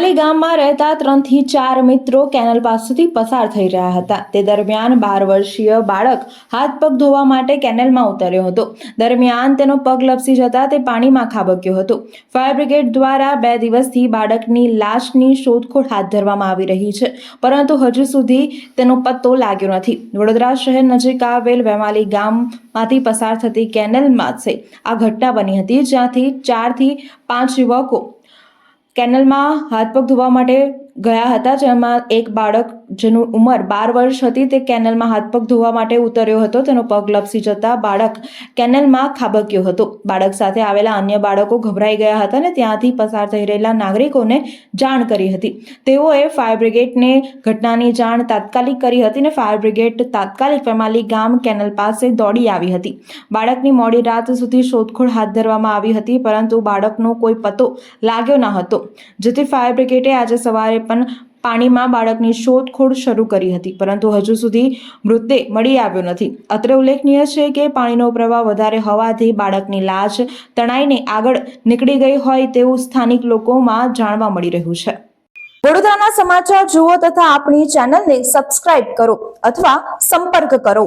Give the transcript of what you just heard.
વેમાલી ગામમાં રહેતા ત્રણથી ચાર મિત્રો કેનલ પાસેથી પસાર થઈ રહ્યા હતા. તે દરમિયાન બાર વર્ષીય બાળક હાથ પગ ધોવા માટે કેનલમાં ઉતર્યો હતો. દરમિયાન તેનો પગ લપસી જતા તે પાણીમાં ખાબક્યો હતો. ફાયર બ્રિગેડ દ્વારા બે દિવસથી બાળકની લાશની શોધખોળ હાથ ધરવામાં આવી રહી છે, પરંતુ હજુ સુધી તેનો પત્તો લાગ્યો નથી. વડોદરા શહેર નજીક આવેલ વેમાલી ગામમાંથી પસાર થતી કેનલમાં છે આ ઘટના બની હતી, જ્યાંથી ચારથી પાંચ યુવકો કેનલમાં હાથ પગ ધોવા માટે ગયા હતા, જેમાં એક બાળક જેનું ઉંમર બાર વર્ષ હતી, તે કેનલમાં હાથ પગ ધોવા માટે ઉતર્યો હતો. તેનો પગ લપસી જતા બાળક કેનલમાં ખાબક્યો હતો. બાળક સાથે આવેલા અન્ય બાળકો ગભરાઈ ગયા હતા અને ત્યાંથી પસાર થઈ રહેલા નાગરિકોને જાણ કરી હતી. તેઓએ ફાયર બ્રિગેડને ઘટનાની જાણ તાત્કાલિક કરી હતી અને ફાયર બ્રિગેડ તાત્કાલિક ફેમાલી ગામ કેનલ પાસે દોડી આવી હતી. બાળકની મોડી રાત સુધી શોધખોળ હાથ ધરવામાં આવી હતી, પરંતુ બાળકનો કોઈ પતો લાગ્યો ન હતો. જેથી ફાયર બ્રિગેડે આજે સવારે પણ પાણીમાં બાળકની શોધખોળ શરૂ કરી હતી. પરંતુ હજુ સુધી મૃતદેહ મળી આવ્યો નથી. અત્રે ઉલ્લેખનીય છે કે પાણીનો પ્રવાહ વધારે હોવાથી બાળકની લાશ તણાઈને આગળ નીકળી ગઈ હોય તેવું સ્થાનિક લોકોમાં જાણવા મળી રહ્યું છે. વડોદરાના સમાચાર જુઓ તથા આપણી ચેનલને સબસ્ક્રાઇબ કરો અથવા સંપર્ક કરો.